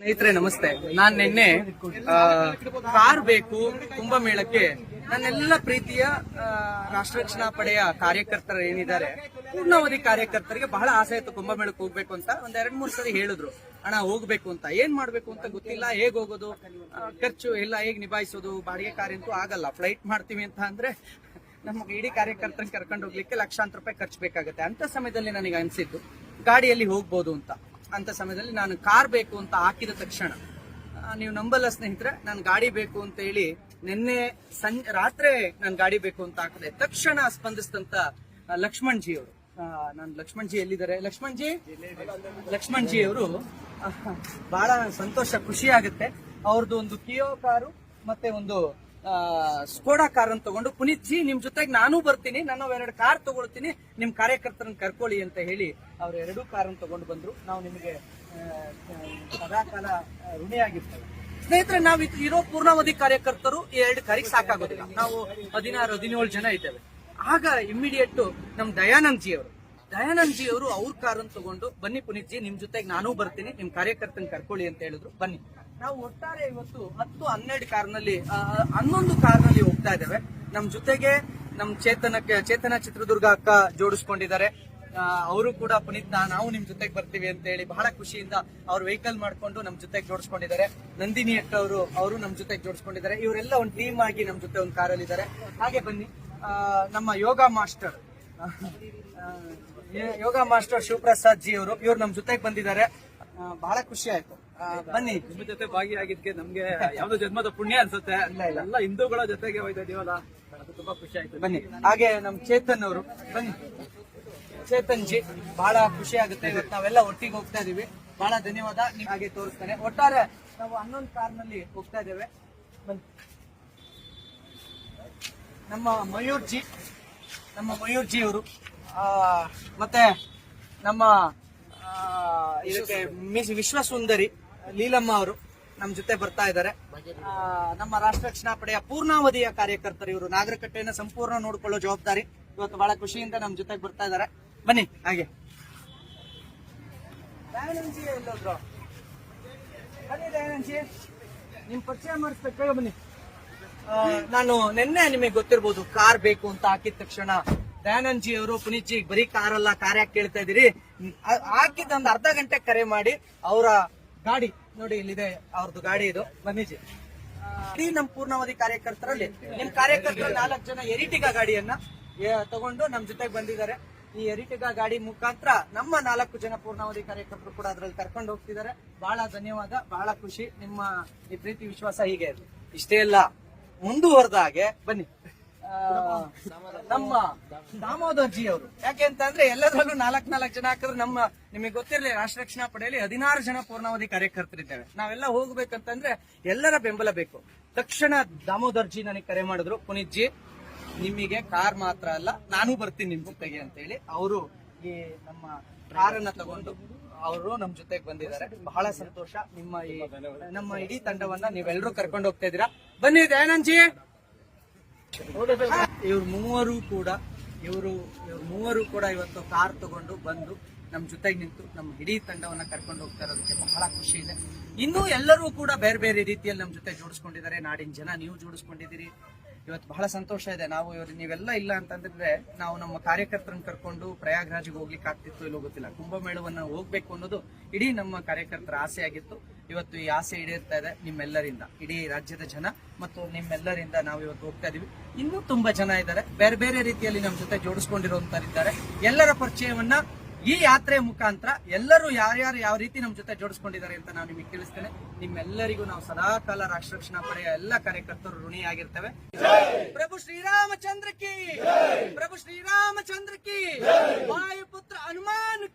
ಸ್ನೇಹಿತರೆ, ನಮಸ್ತೆ. ನಾನ್ ನಿನ್ನೆ ಕಾರ್ ಬೇಕು ಕುಂಭಮೇಳಕ್ಕೆ. ನನ್ನೆಲ್ಲ ಪ್ರೀತಿಯ ರಾಷ್ಟ್ರ ರಕ್ಷಣಾ ಪಡೆಯ ಕಾರ್ಯಕರ್ತರು ಏನಿದ್ದಾರೆ, ಪೂರ್ಣಾವಧಿ ಕಾರ್ಯಕರ್ತರಿಗೆ ಬಹಳ ಆಸೆ ಇತ್ತು ಕುಂಭಮೇಳಕ್ಕೆ ಹೋಗ್ಬೇಕು ಅಂತ. ಒಂದ್ ಎರಡ್ ಮೂರ್ ಸರಿ ಹೇಳಿದ್ರು ಹಣ ಹೋಗ್ಬೇಕು ಅಂತ. ಏನ್ ಮಾಡ್ಬೇಕು ಅಂತ ಗೊತ್ತಿಲ್ಲ. ಹೇಗ್ ಹೋಗೋದು? ಖರ್ಚು ಎಲ್ಲ ಹೇಗ್ ನಿಭಾಯಿಸೋದು? ಬಾಡಿಗೆ ಕಾರ್ ಅಂತೂ ಆಗಲ್ಲ. ಫ್ಲೈಟ್ ಮಾಡ್ತೀವಿ ಅಂತ ಅಂದ್ರೆ ನಮಗೆ ಇಡೀ ಕಾರ್ಯಕರ್ತರನ್ನ ಕರ್ಕೊಂಡು ಹೋಗ್ಲಿಕ್ಕೆ ಲಕ್ಷಾಂತರ ರೂಪಾಯಿ ಖರ್ಚು ಬೇಕಾಗುತ್ತೆ. ಅಂತ ಸಮಯದಲ್ಲಿ ನನಗೆ ಅನ್ಸಿದ್ದು, ಗಾಡಿಯಲ್ಲಿ ಹೋಗ್ಬೋದು ಅಂತ. ಅಂತ ಸಮಯದಲ್ಲಿ ನಾನು ಕಾರ್ ಬೇಕು ಅಂತ ಹಾಕಿದ ತಕ್ಷಣ ನೀವು ನಂಬಲ್ಲ ಸ್ನೇಹಿತರೆ, ನಾನು ಗಾಡಿ ಬೇಕು ಅಂತ ಹೇಳಿ ನಿನ್ನೆ ಸಂ, ರಾತ್ರಿ ನಾನು ಗಾಡಿ ಬೇಕು ಅಂತ ಹಾಕಿದೆ. ತಕ್ಷಣ ಸ್ಪಂದಿಸಿದಂತ ಲಕ್ಷ್ಮಣ್ ಜಿ ಅವರು ನಾನು ಲಕ್ಷ್ಮಣ್ ಜಿ ಎಲ್ಲಿದ್ದಾರೆ? ಲಕ್ಷ್ಮಣ್ ಜಿ ಲಕ್ಷ್ಮಣ್ ಜಿ ಅವರು ಬಹಳ ಸಂತೋಷ, ಖುಷಿ ಆಗುತ್ತೆ. ಅವ್ರದ್ದು ಒಂದು ಕಿಯೋ ಕಾರು, ಮತ್ತೆ ಒಂದು ಸ್ಕೋಡಾ ಕಾರ್ ಅನ್ನು ತಗೊಂಡು, ಪುನೀತ್ ಜಿ, ನಿಮ್ ಜೊತೆಗೆ ನಾನು ಬರ್ತೀನಿ, ನಾನು ಎರಡು ಕಾರ್ ತಗೊಳ್ತೀನಿ, ನಿಮ್ ಕಾರ್ಯಕರ್ತರನ್ನ ಕರ್ಕೊಳ್ಳಿ ಅಂತ ಹೇಳಿ ಅವ್ರ ಎರಡೂ ಕಾರ್ ಅನ್ನು ತಗೊಂಡು ಬಂದ್ರು. ನಾವು ನಿಮಗೆ ಸದಾಕಾಲ ಋಣಿಯಾಗಿರ್ತೇವೆ. ಸ್ನೇಹಿತರೆ, ನಾವು ಇರೋ ಪೂರ್ಣಾವಧಿ ಕಾರ್ಯಕರ್ತರು ಈ ಎರಡು ಕಾರಿಗೆ ಸಾಕಾಗೋದಿಲ್ಲ. ನಾವು ಹದಿನಾರು, ಹದಿನೇಳು ಜನ ಇದ್ದೇವೆ. ಆಗ ಇಮಿಡಿಯೇಟ್ ನಮ್ ದಯಾನಂದ್ ಜಿ ಅವರು ದಯಾನಂದ್ ಜಿ ಅವರು ಅವ್ರ ಕಾರನ್ನು ತಗೊಂಡು, ಬನ್ನಿ ಪುನೀತ್ ಜಿ, ನಿಮ್ ಜೊತೆಗೆ ನಾನು ಬರ್ತೀನಿ, ನಿಮ್ ಕಾರ್ಯಕರ್ತನ ಕರ್ಕೊಳ್ಳಿ ಅಂತ ಹೇಳಿದ್ರು. ಬನ್ನಿ. ನಾವು ಒಟ್ಟಾರೆ ಇವತ್ತು ಹತ್ತು ಹನ್ನೆರಡು ಕಾರ್ನಲ್ಲಿ ಹನ್ನೊಂದು ಕಾರ್ನಲ್ಲಿ ಹೋಗ್ತಾ ಇದ್ದೇವೆ. ನಮ್ ಜೊತೆಗೆ ನಮ್ ಚೇತನಕ್ಕೆ, ಚೇತನ ಚಿತ್ರದುರ್ಗ ಅಕ್ಕ ಜೋಡಿಸ್ಕೊಂಡಿದ್ದಾರೆ. ಅವರು ಕೂಡ ಪುನೀತ್ ನಾವು ನಿಮ್ ಜೊತೆಗೆ ಬರ್ತೀವಿ ಅಂತ ಹೇಳಿ ಬಹಳ ಖುಷಿಯಿಂದ ಅವ್ರ ವೆಹಿಕಲ್ ಮಾಡ್ಕೊಂಡು ನಮ್ ಜೊತೆಗೆ ಜೋಡಿಸ್ಕೊಂಡಿದ್ದಾರೆ. ನಂದಿನಿ ಅಕ್ಕ ಅವರು ಅವರು ನಮ್ ಜೊತೆಗೆ ಜೋಡಿಸ್ಕೊಂಡಿದ್ದಾರೆ. ಇವರೆಲ್ಲ ಒಂದು ಟೀಮ್ ಆಗಿ ನಮ್ ಜೊತೆ ಒಂದು ಕಾರಲ್ಲಿ ಇದ್ದಾರೆ. ಹಾಗೆ ಬನ್ನಿ. ನಮ್ಮ ಯೋಗ ಮಾಸ್ಟರ್ ಯೋಗ ಮಾಸ್ಟರ್ ಶಿವಪ್ರಸಾದ್ ಜಿ ಅವರು, ಇವ್ರು ನಮ್ ಜೊತೆಗೆ ಬಂದಿದ್ದಾರೆ. ಬಹಳ ಖುಷಿ ಆಯ್ತು. ಬನ್ನಿ. ನಿಮ್ಮ ಜೊತೆ ಭಾಗಿಯಾಗಿದ್ಕೆ ನಮ್ಗೆ ಯಾವ್ದೋ ಜನ್ಮದ ಪುಣ್ಯ ಅನ್ಸುತ್ತೆ. ಎಲ್ಲ ಹಿಂದೂಗಳ ಜೊತೆಗೆ ಹೋಯ್ತಾ ಇದೀವಲ್ಲ ಅದು ತುಂಬಾ ಖುಷಿ ಆಯ್ತು ಬನ್ನಿ. ಹಾಗೆ ನಮ್ ಚೇತನ್ ಅವರು ಬನ್ನಿ. ಚೇತನ್ ಜಿ ಬಹಳ ಖುಷಿ ಆಗುತ್ತೆ. ಇವತ್ತು ನಾವೆಲ್ಲ ಒಟ್ಟಿಗೆ ಹೋಗ್ತಾ ಇದೀವಿ. ಬಹಳ ಧನ್ಯವಾದ. ನಿಮ್ ಹಾಗೆ ತೋರಿಸ್ತಾನೆ. ಒಟ್ಟಾರೆ ನಾವು ಹನ್ನೊಂದು ಕಾರ್ನಲ್ಲಿ ಹೋಗ್ತಾ ಇದ್ದೇವೆ. ಬನ್ನಿ. ನಮ್ಮ ಮಯೂರ್ ಜಿ ನಮ್ಮ ಮಯೂರ್ ಜಿ ಅವರು. ಆ, ಮತ್ತೆ ನಮ್ಮ ಇದಕ್ಕೆ ಮಿಸ್ ವಿಶ್ವಸುಂದರಿ. ಲೀಲಮ್ಮ ಅವರು ನಮ್ಮ ಜೊತೆ ಬರ್ತಾ ಇದ್ದಾರೆ. ನಮ್ಮ ರಾಷ್ಟ್ರ ರಕ್ಷಣಾ ಪಡೆಯ ಪೂರ್ಣಾವಧಿಯ ಕಾರ್ಯಕರ್ತರು ಇವರು. ನಾಗರಿಕಟ್ಟೆಯನ್ನು ಸಂಪೂರ್ಣ ನೋಡಿಕೊಳ್ಳೋ ಜವಾಬ್ದಾರಿ ಇವತ್ತು ಬಹಳ ಖುಷಿಯಿಂದ ನಮ್ಮ ಜೊತೆಗೆ ಬರ್ತಾ ಇದ್ದಾರೆ. ಬನ್ನಿ, ಹಾಗೆ. ನಿಮ್ ಪರಿಚಯ ಮಾಡಿಸ್ಬೇಕು ಬನ್ನಿ. ನಾನು ನಿನ್ನೆ ನಿಮಗೆ ಗೊತ್ತಿರ್ಬೋದು, ಕಾರ್ ಬೇಕು ಅಂತ ಹಾಕಿದ ತಕ್ಷಣ ದಯಾನಂದ್ ಜಿ ಅವರು ಪುನೀತ್ ಜಿ ಬರೀ ಕಾರ್ ಅಲ್ಲ ಕಾರ್ ಯಾಕೆ ಕೇಳ್ತಾ ಇದೀರಿ ಹಾಕಿದ್ದ ಹಾಕಿದ ಒಂದು ಅರ್ಧ ಗಂಟೆ ಕರೆ ಮಾಡಿ ಅವರ ಗಾಡಿ ನೋಡಿ ಇಲ್ಲಿದೆ, ಅವ್ರದ್ದು ಗಾಡಿ ಇದು. ಬನ್ನಿಜಿ ಇಡೀ ನಮ್ಮ ಪೂರ್ಣಾವಧಿ ಕಾರ್ಯಕರ್ತರಲ್ಲಿ, ನಿಮ್ ಕಾರ್ಯಕರ್ತರ ನಾಲ್ಕು ಜನ ಎರಿಟಿಗಾ ಗಾಡಿಯನ್ನ ತಗೊಂಡು ನಮ್ ಜೊತೆಗೆ ಬಂದಿದ್ದಾರೆ. ಈ ಎರಿಟಿಗಾ ಗಾಡಿ ಮುಖಾಂತರ ನಮ್ಮ ನಾಲ್ಕು ಜನ ಪೂರ್ಣಾವಧಿ ಕಾರ್ಯಕರ್ತರು ಕೂಡ ಅದರಲ್ಲಿ ಕರ್ಕೊಂಡು ಹೋಗ್ತಿದ್ದಾರೆ. ಬಹಳ ಧನ್ಯವಾದ, ಬಹಳ ಖುಷಿ. ನಿಮ್ಮ ಈ ಪ್ರೀತಿ, ವಿಶ್ವಾಸ ಹೀಗೆ. ಇಷ್ಟೇ ಅಲ್ಲ, ಮುಂದುವರೆದ ಹಾಗೆ, ಬನ್ನಿ. ನಮ್ಮ ದಾಮೋದರ್ಜಿ ಅವರು. ಯಾಕೆ ಅಂತ ಅಂದ್ರೆ ಎಲ್ಲದರಲ್ಲೂ ನಾಲ್ಕ್ ನಾಲ್ಕು ಜನ ಹಾಕಿದ್ರೆ ನಮ್ಮ ನಿಮಗೆ ಗೊತ್ತಿರಲಿ ರಾಷ್ಟ್ರ ರಕ್ಷಣಾ ಪಡೆಯಲ್ಲಿ ಹದಿನಾರು ಜನ ಪೂರ್ಣಾವಧಿ ಕಾರ್ಯಕರ್ತರಿದ್ದೇವೆ ನಾವೆಲ್ಲ ಹೋಗ್ಬೇಕಂತಂದ್ರೆ ಎಲ್ಲರ ಬೆಂಬಲ ಬೇಕು. ತಕ್ಷಣ ದಾಮೋದರ್ಜಿ ನನಗೆ ಕರೆ ಮಾಡಿದ್ರು ಪುನೀತ್ ಜಿ ನಿಮಗೆ ಕಾರ್ ಮಾತ್ರ ಅಲ್ಲ, ನಾನು ಬರ್ತೀನಿ ನಿಮ್ ಜೊತೆಗೆ ಅಂತ ಹೇಳಿ ಅವರು ಈ ನಮ್ಮ ಕಾರನ್ನ ತಗೊಂಡು ಅವರು ನಮ್ ಜೊತೆಗೆ ಬಂದಿದ್ದಾರೆ. ಬಹಳ ಸಂತೋಷ. ನಿಮ್ಮ ಈ ನಮ್ಮ ಇಡೀ ತಂಡವನ್ನ ನೀವೆಲ್ಲರೂ ಕರ್ಕೊಂಡು ಹೋಗ್ತಾ ಇದ್ದೀರಾ. ಬನ್ನಿ ದಯಾನಂದ್ ಜಿ ಇವ್ರು ಮೂವರು ಕೂಡ, ಇವರು, ಇವ್ರು ಮೂವರು ಕೂಡ ಇವತ್ತು ಕಾರ್ ತಗೊಂಡು ಬಂದು ನಮ್ ಜೊತೆಗೆ ನಿಂತು ನಮ್ಮ ಇಡೀ ತಂಡವನ್ನ ಕರ್ಕೊಂಡು ಹೋಗ್ತಾ ಇರೋದಕ್ಕೆ ಬಹಳ ಖುಷಿ ಇದೆ. ಇನ್ನೂ ಎಲ್ಲರೂ ಕೂಡ ಬೇರೆ ಬೇರೆ ರೀತಿಯಲ್ಲಿ ನಮ್ ಜೊತೆ ಜೋಡಿಸ್ಕೊಂಡಿದ್ದಾರೆ. ನಾಡಿನ ಜನ ನೀವು ಜೋಡಿಸ್ಕೊಂಡಿದ್ದೀರಿ. ಇವತ್ತು ಬಹಳ ಸಂತೋಷ ಇದೆ. ನಾವು ಇವ್ರು ನೀವೆಲ್ಲ ಇಲ್ಲ ಅಂತಂದ್ರೆ ನಾವು ನಮ್ಮ ಕಾರ್ಯಕರ್ತರನ್ನ ಕರ್ಕೊಂಡು ಪ್ರಯಾಗ್ರಾಜ್ಗೆ ಹೋಗ್ಲಿಕ್ಕೆ ಆಗ್ತಿತ್ತು ಇಲ್ಲೋ ಗೊತ್ತಿಲ್ಲ. ಕುಂಭಮೇಳವನ್ನು ಹೋಗ್ಬೇಕು ಅನ್ನೋದು ಇಡೀ ನಮ್ಮ ಕಾರ್ಯಕರ್ತರ ಆಸೆ ಆಗಿತ್ತು. ಇವತ್ತು ಈ ಆಸೆ ಈಡೇರ್ತಾ ಇದೆ ನಿಮ್ಮೆಲ್ಲರಿಂದ, ಇಡೀ ರಾಜ್ಯದ ಜನ ಮತ್ತು ನಿಮ್ಮೆಲ್ಲರಿಂದ ನಾವು ಇವತ್ತು ಹೋಗ್ತಾ ಇದೀವಿ. ಇನ್ನೂ ತುಂಬಾ ಜನ ಇದ್ದಾರೆ. ಬೇರೆ ಬೇರೆ ರೀತಿಯಲ್ಲಿ ನಮ್ಮ ಜೊತೆ ಜೋಡಿಸ್ಕೊಂಡಿರುವಂತರಿದ್ದಾರೆ ಎಲ್ಲರ ಪರಿಚಯವನ್ನ ಈ ಯಾತ್ರೆ ಮುಖಾಂತರ ಎಲ್ಲರೂ ಯಾರ್ಯಾರು ಯಾವ ರೀತಿ ನಮ್ಮ ಜೊತೆ ಜೋಡಿಸ್ಕೊಂಡಿದ್ದಾರೆ ಅಂತ ನಾನು ನಿಮಗೆ ತಿಳಿಸ್ತೇನೆ. ನಿಮ್ಮೆಲ್ಲರಿಗೂ ನಾವು ಸದಾಕಾಲ ರಾಷ್ಟ್ರ ರಕ್ಷಣಾ ಪಡೆಯ ಎಲ್ಲ ಕಾರ್ಯಕರ್ತರು ಋಣಿಯಾಗಿರ್ತೇವೆ. ಪ್ರಭು ಶ್ರೀರಾಮಚಂದ್ರ ಕಿ ಪ್ರಭು ಶ್ರೀರಾಮಚಂದ್ರ ಕಿ. ವಾಯುಪುತ್ರ ಹನುಮಾನ್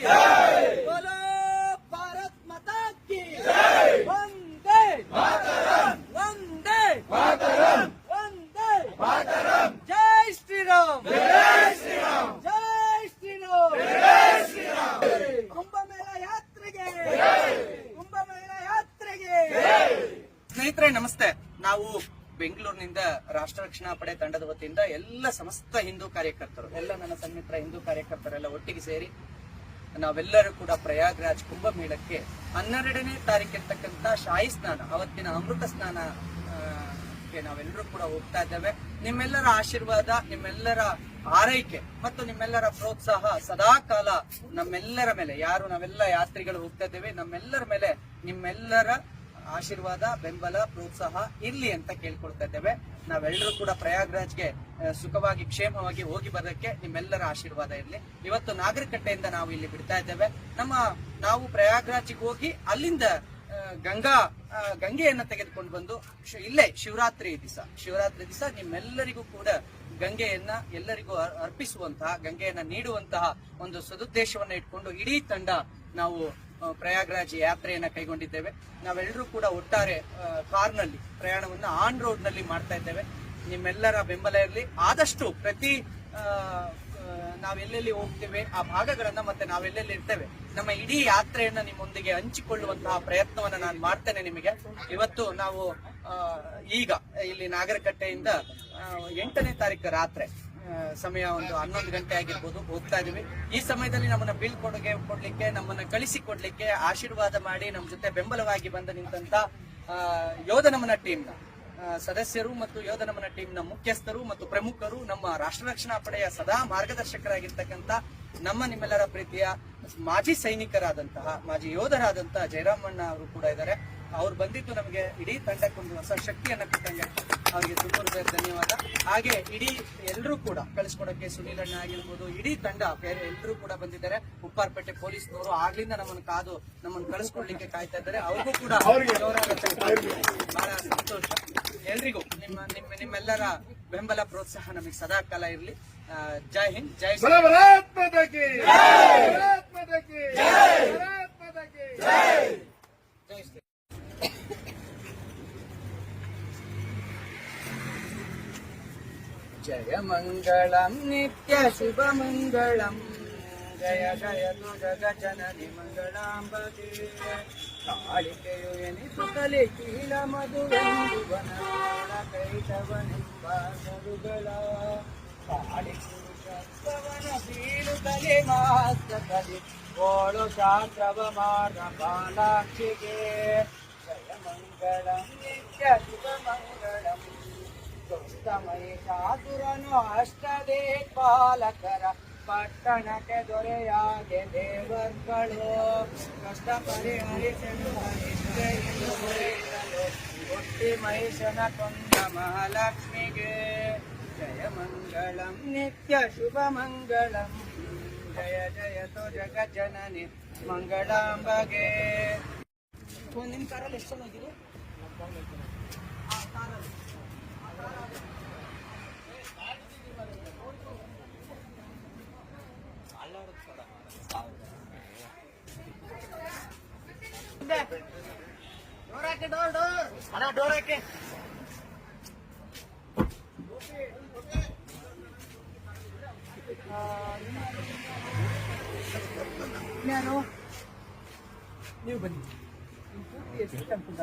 बोलो, भारत माता की वंदे मातरम। वंदे मातरम। वंदे मातरम। जय श्री राम जय श्री राम जय श्री राम जय श्री राम कुंभ मेला ಯಾತ್ರೆಗೆ ಕುಂಭ ಮೇಳ ಯಾತ್ರೆಗೆ ಸ್ನೇಹಿತರೆ, ನಮಸ್ತೆ. ನಾವು ಬೆಂಗಳೂರಿನಿಂದ ರಾಷ್ಟ್ರ ರಕ್ಷಣಾ ಪಡೆ ತಂಡದ ವತಿಯಿಂದ ಎಲ್ಲ ಸಮಸ್ತ ಹಿಂದೂ ಕಾರ್ಯಕರ್ತರು, ಎಲ್ಲ ನನ್ನ ಸನ್ನಿಹಿತರ ಹಿಂದೂ ಕಾರ್ಯಕರ್ತರೆಲ್ಲ ಒಟ್ಟಿಗೆ ಸೇರಿ ನಾವೆಲ್ಲರೂ ಕೂಡ ಪ್ರಯಾಗ್ರಾಜ್ ಕುಂಭಮೇಳಕ್ಕೆ ಹನ್ನೆರಡನೇ ತಾರೀಕಿರ್ತಕ್ಕಂಥ ಶಾಹಿ ಸ್ನಾನ, ಅವತ್ತಿನ ಅಮೃತ ಸ್ನಾನ ನಾವೆಲ್ಲರೂ ಕೂಡ ಹೋಗ್ತಾ ಇದ್ದೇವೆ. ನಿಮ್ಮೆಲ್ಲರ ಆಶೀರ್ವಾದ, ನಿಮ್ಮೆಲ್ಲರ ಆರೈಕೆ ಮತ್ತು ನಿಮ್ಮೆಲ್ಲರ ಪ್ರೋತ್ಸಾಹ ಸದಾ ಕಾಲ ನಮ್ಮೆಲ್ಲರ ಮೇಲೆ. ಯಾರು ನಾವೆಲ್ಲ ಯಾತ್ರಿಗಳು ಹೋಗ್ತಾ ಇದ್ದೇವೆ, ನಮ್ಮೆಲ್ಲರ ಮೇಲೆ ನಿಮ್ಮೆಲ್ಲರ ಆಶೀರ್ವಾದ, ಬೆಂಬಲ, ಪ್ರೋತ್ಸಾಹ ಇರ್ಲಿ ಅಂತ ಕೇಳ್ಕೊಳ್ತಾ ಇದ್ದೇವೆ. ನಾವೆಲ್ಲರೂ ಕೂಡ ಪ್ರಯಾಗ್ರಾಜ್ಗೆ ಸುಖವಾಗಿ, ಕ್ಷೇಮವಾಗಿ ಹೋಗಿ ಬರೋದಕ್ಕೆ ನಿಮ್ಮೆಲ್ಲರ ಆಶೀರ್ವಾದ ಇರಲಿ. ಇವತ್ತು ನಾಗರಿಕಟ್ಟೆಯಿಂದ ನಾವು ಇಲ್ಲಿ ಬಿಡ್ತಾ ಇದ್ದೇವೆ. ನಮ್ಮ ನಾವು ಪ್ರಯಾಗ್ರಾಜ್ಗೆ ಹೋಗಿ ಅಲ್ಲಿಂದ ಗಂಗಾ ಗಂಗೆಯನ್ನು ತೆಗೆದುಕೊಂಡು ಬಂದು ಇಲ್ಲೇ ಶಿವರಾತ್ರಿ ದಿವಸ ಶಿವರಾತ್ರಿ ದಿವಸ ನಿಮ್ಮೆಲ್ಲರಿಗೂ ಕೂಡ ಗಂಗೆಯನ್ನ ಎಲ್ಲರಿಗೂ ಅರ್- ಅರ್ಪಿಸುವಂತಹ, ಗಂಗೆಯನ್ನ ನೀಡುವಂತಹ ಒಂದು ಸದುದ್ದೇಶವನ್ನ ಇಟ್ಕೊಂಡು ಇಡೀ ತಂಡ ನಾವು ಪ್ರಯಾಗ್ರಾಜ್ ಯಾತ್ರೆಯನ್ನು ಕೈಗೊಂಡಿದ್ದೇವೆ. ನಾವೆಲ್ಲರೂ ಕೂಡ ಒಟ್ಟಾರೆ ಕಾರ್ನಲ್ಲಿ, ಪ್ರಯಾಣವನ್ನು ಆನ್ ರೋಡ್ನಲ್ಲಿ ಮಾಡ್ತಾ ಇದ್ದೇವೆ. ನಿಮ್ಮೆಲ್ಲರ ಬೆಂಬಲ ಇರಲಿ. ಆದಷ್ಟು ಪ್ರತಿ ನಾವೆಲ್ಲೆಲ್ಲಿ ಹೋಗ್ತೇವೆ, ಆ ಭಾಗಗಳನ್ನ ಮತ್ತೆ ನಾವೆಲ್ಲೆಲ್ಲಿ ಇರ್ತೇವೆ, ನಮ್ಮ ಇಡೀ ಯಾತ್ರೆಯನ್ನ ನಿಮ್ಮೊಂದಿಗೆ ಹಂಚಿಕೊಳ್ಳುವಂತಹ ಪ್ರಯತ್ನವನ್ನ ನಾನು ಮಾಡ್ತೇನೆ ನಿಮಗೆ. ಇವತ್ತು ನಾವು ಈಗ ಇಲ್ಲಿ ನಾಗರಕಟ್ಟೆಯಿಂದ ಎಂಟನೇ ತಾರೀಕು ರಾತ್ರಿ ಸಮಯ ಒಂದು ಹನ್ನೊಂದು ಗಂಟೆ ಆಗಿರ್ಬೋದು, ಹೋಗ್ತಾ ಇದೀವಿ ಈ ಸಮಯದಲ್ಲಿ ನಮ್ಮನ್ನ ಬೀಳ್ಕೊಡುಗೆ ಕೊಡ್ಲಿಕ್ಕೆ, ನಮ್ಮನ್ನ ಕಳಿಸಿ ಕೊಡ್ಲಿಕ್ಕೆ ಆಶೀರ್ವಾದ ಮಾಡಿ ನಮ್ಮ ಜೊತೆ ಬೆಂಬಲವಾಗಿ ಬಂದ ನಿಂತ ಯೋಧ ಟೀಮ್ನ ಸದಸ್ಯರು ಮತ್ತು ಯೋಧ ಟೀಮ್ನ ಮುಖ್ಯಸ್ಥರು ಮತ್ತು ಪ್ರಮುಖರು ನಮ್ಮ ರಾಷ್ಟ್ರ ರಕ್ಷಣಾ ಪಡೆಯ ಸದಾ ಮಾರ್ಗದರ್ಶಕರಾಗಿರ್ತಕ್ಕಂಥ ನಮ್ಮ ನಿಮ್ಮೆಲ್ಲರ ಪ್ರೀತಿಯ ಮಾಜಿ ಸೈನಿಕರಾದಂತಹ, ಮಾಜಿ ಯೋಧರಾದಂತಹ ಜಯರಾಮಣ್ಣ ಅವರು ಕೂಡ ಇದ್ದಾರೆ. ಅವ್ರು ಬಂದಿದ್ದು ನಮಗೆ ಇಡೀ ತಂಡಕ್ಕೊಂದು ಹೊಸ ಶಕ್ತಿಯನ್ನ ಕೊಟ್ಟಂಗೆ ಅವರಿಗೆ ತುಂಬ ಹೃದಯ ಧನ್ಯವಾದ. ಹಾಗೆ ಇಡೀ ಎಲ್ಲರೂ ಕೂಡ ಕಳಿಸ್ಕೊಡಕ್ಕೆ ಸುನೀಲ್ ಅಣ್ಣ ಆಗಿರ್ಬೋದು ಇಡೀ ತಂಡ ಬೇರೆ ಎಲ್ಲರೂ ಕೂಡ ಬಂದಿದ್ದಾರೆ. ಉಪ್ಪಾರಪೇಟೆ ಪೊಲೀಸ್ನವರು ಆಗ್ಲಿಂದ ನಮ್ಮನ್ನು ಕಾದು ನಮ್ಮನ್ನು ಕಳಿಸ್ಕೊಡ್ಲಿಕ್ಕೆ ಕಾಯ್ತಾ ಇದ್ದಾರೆ. ಅವ್ರಿಗೂ ಕೂಡ ಬಹಳ ಸಂತೋಷ. ಎಲ್ರಿಗೂ ನಿಮ್ಮ ನಿಮ್ಮ ನಿಮ್ಮೆಲ್ಲರ ಬೆಂಬಲ ಪ್ರೋತ್ಸಾಹ ನಮಗೆ ಸದಾ ಕಾಲ ಇರಲಿ. ಜೈ ಹಿಂದ್ ಜೈ! ಜಯ ಮಂಗಳಂ ನಿತ್ಯ ಶುಭ ಮಂಗಳಂ ಜಯ ಜಯ ತು ಜಗ ಜನನಿ ಮಂಗಳಾಂಬಗೆ ಕಾಳಿಕೆಯು ಎನಿಸುತ್ತಲೇ ಕೀಲ ಮಧುವೆಂದು ವನಮಾಳ ಕೈತವನೆಂಬ ಸರುಗಳ ಕಾಳಿಕೆಯು ಶಬ್ದವನ ಬೀಳುತ್ತಲೇ ಮಾಸ್ತಕಲಿ ಓಳು ಶಾಸ್ತ್ರವ ಮಾರ್ಗ ಬಾಲಾಕ್ಷಿಗೆ ಜಯ ಮಂಗಳಂ ನಿತ್ಯ ಶುಭ ಮಂಗಳಂ ದುಷ್ಟಮಹಿಷಾಸುರನು ಅಷ್ಟದೇ ಪಾಲಕರ ಪಟ್ಟಣಕ್ಕೆ ದೊರೆಯಾಗೆ ದೇವರುಗಳು. ಕಷ್ಟ ಪರಿಹರಿಸಲು ಹುಟ್ಟಿ ಮಹಿಷನ ಕೊಂದ ಮಹಾಲಕ್ಷ್ಮಿಗೆ. ಜಯ ಮಂಗಳಂ, ನಿತ್ಯ ಶುಭ ಮಂಗಳಂ. ಜಯ ಜಯ ತೋ ಜಗ ಜನನಿ ಮಂಗಳಾಂಬಗೆ ನಿಮ್ಮ ಕಾರಲ್ಲಿ ಎಷ್ಟು ಚೆನ್ನಾಗಿದೆ ಅಣ್ಣ ಯಾರು ನೀವು ಬನ್ನಿ ಎಷ್ಟು ಟೆಂಪಲ್